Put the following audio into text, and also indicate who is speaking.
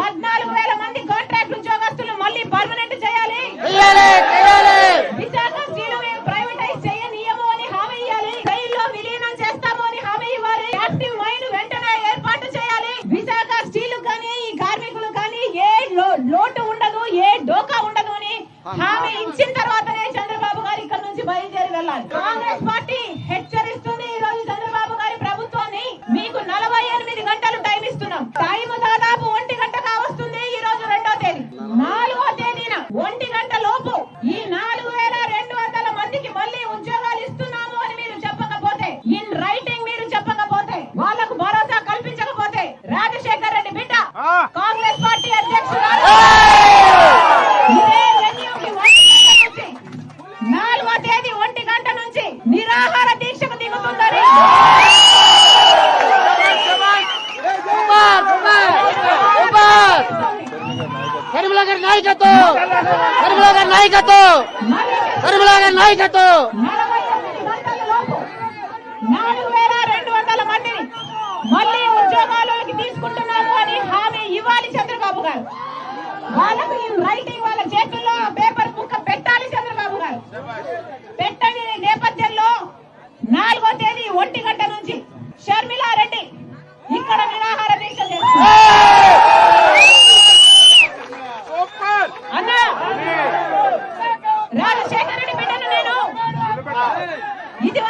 Speaker 1: పద్నాలుగు వేల మంది కాంట్రాక్ట్ ఉద్యోగస్తులు మళ్ళీ పర్మనెంట్ చేయాలి? విశాఖ స్టీల్ ప్రైవేటైజ్ చేయనీయము అని హామీ ఇవ్వాలి రైల్లో విలీనం చేస్తాము అని హామీ ఇవ్వాలి. యాక్టివ్ మైన్ వెంటనే ఏర్పాటు చేయాలి. విశాఖ స్టీల్ కానీ ఈ కార్మికులు కానీ ఏ లోటు ఉండదు ఏ డోకా ఉండదు అని హామీ ఇచ్చిన తర్వాతనే చంద్రబాబు గారు ఇక్కడ నుంచి బయలుదేరి వెళ్ళాలి. Congress party
Speaker 2: One day Karimala గారి నాయకత్వం! కరిమల గారి నాయకత్వం! కరిమల గారి నాయకత్వం!
Speaker 1: మళ్ళీ తీసుకుంటున్నాము అని హామీ ఇవ్వాలి చంద్రబాబు గారు. వాళ్ళకు ఈ రైట్ 見てま